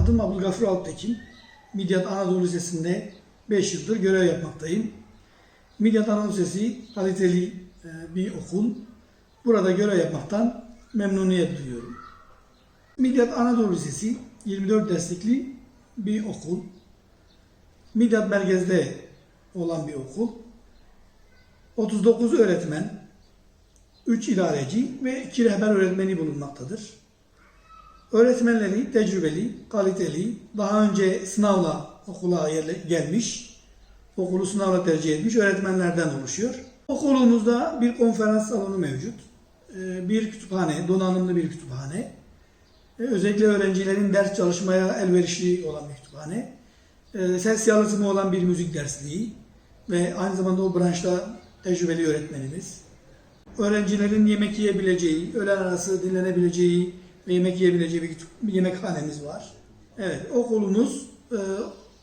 Adım Abdülgafur Alptekin. Midyat Anadolu Lisesi'nde 5 yıldır görev yapmaktayım. Midyat Anadolu Lisesi kaliteli e, bir okul. Burada görev yapmaktan memnuniyet duyuyorum. Midyat Anadolu Lisesi 24 derslikli bir okul. Midyat merkezde olan bir okul. 39 öğretmen, 3 idareci ve 2 rehber öğretmeni bulunmaktadır. Öğretmenleri tecrübeli, kaliteli, daha önce sınavla okula gelmiş, okulu sınavla tercih etmiş öğretmenlerden oluşuyor. Okulumuzda bir konferans salonu mevcut, Ee, bir kütüphane, donanımlı bir kütüphane. Ee, Özellikle öğrencilerin ders çalışmaya elverişli olan bir kütüphane. Ee, Ses yalıtımı olan bir müzik dersliği ve aynı zamanda o branşta tecrübeli öğretmenimiz öğrencilerin yemek yiyebileceği, öğlen arası dinlenebileceği ve yemek yiyebileceği bir, yemekhanemiz var. Evet, okulumuz e,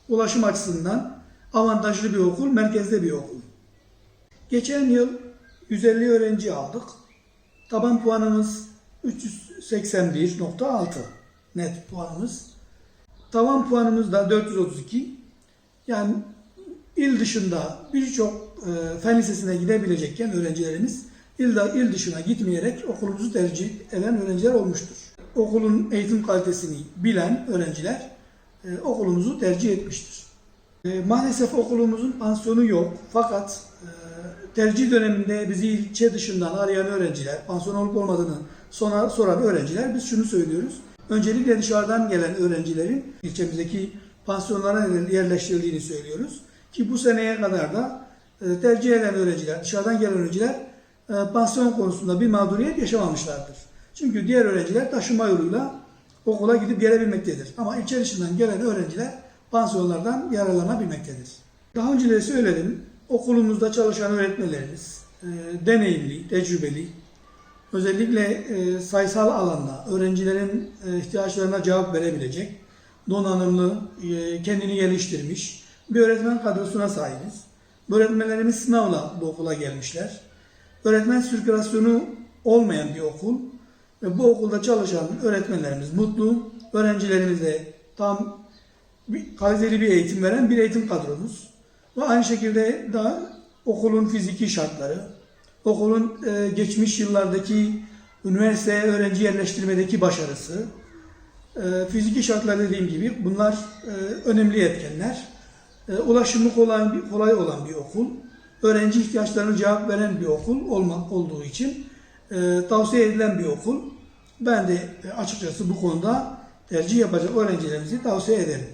ulaşım açısından avantajlı bir okul, merkezde bir okul. Geçen yıl 150 öğrenci aldık. Taban puanımız 381.6 net puanımız. Tavan puanımız da 432. Yani il dışında birçok e, fen lisesine gidebilecekken öğrencilerimiz il, il dışına gitmeyerek okulumuzu tercih eden öğrenciler olmuştur. Okulun eğitim kalitesini bilen öğrenciler e, okulumuzu tercih etmiştir. E, maalesef okulumuzun pansiyonu yok fakat e, tercih döneminde bizi ilçe dışından arayan öğrenciler, pansiyon olup olmadığını sonra soran öğrenciler biz şunu söylüyoruz. Öncelikle dışarıdan gelen öğrencilerin ilçemizdeki pansiyonlara yerleştirildiğini söylüyoruz. Ki bu seneye kadar da e, tercih eden öğrenciler, dışarıdan gelen öğrenciler e, pansiyon konusunda bir mağduriyet yaşamamışlardır. Çünkü diğer öğrenciler taşıma yoluyla okula gidip gelebilmektedir. Ama ilçe dışından gelen öğrenciler pansiyonlardan yararlanabilmektedir. Daha önce de söyledim, okulumuzda çalışan öğretmenlerimiz e, deneyimli, tecrübeli, özellikle e, sayısal alanda öğrencilerin e, ihtiyaçlarına cevap verebilecek, donanımlı, e, kendini geliştirmiş bir öğretmen kadrosuna sahibiz. Bu öğretmenlerimiz sınavla bu okula gelmişler. Öğretmen sirkülasyonu olmayan bir okul ve bu okulda çalışan öğretmenlerimiz mutlu, öğrencilerimiz de tam kaliteli bir eğitim veren bir eğitim kadromuz. Ve aynı şekilde da okulun fiziki şartları, okulun e, geçmiş yıllardaki üniversite öğrenci yerleştirmedeki başarısı, e, fiziki şartlar dediğim gibi bunlar e, önemli etkenler. E, ulaşımı kolay, kolay olan bir okul, öğrenci ihtiyaçlarına cevap veren bir okul olmak olduğu için e, tavsiye edilen bir okul. Ben de e, açıkçası bu konuda tercih yapacak öğrencilerimizi tavsiye ederim.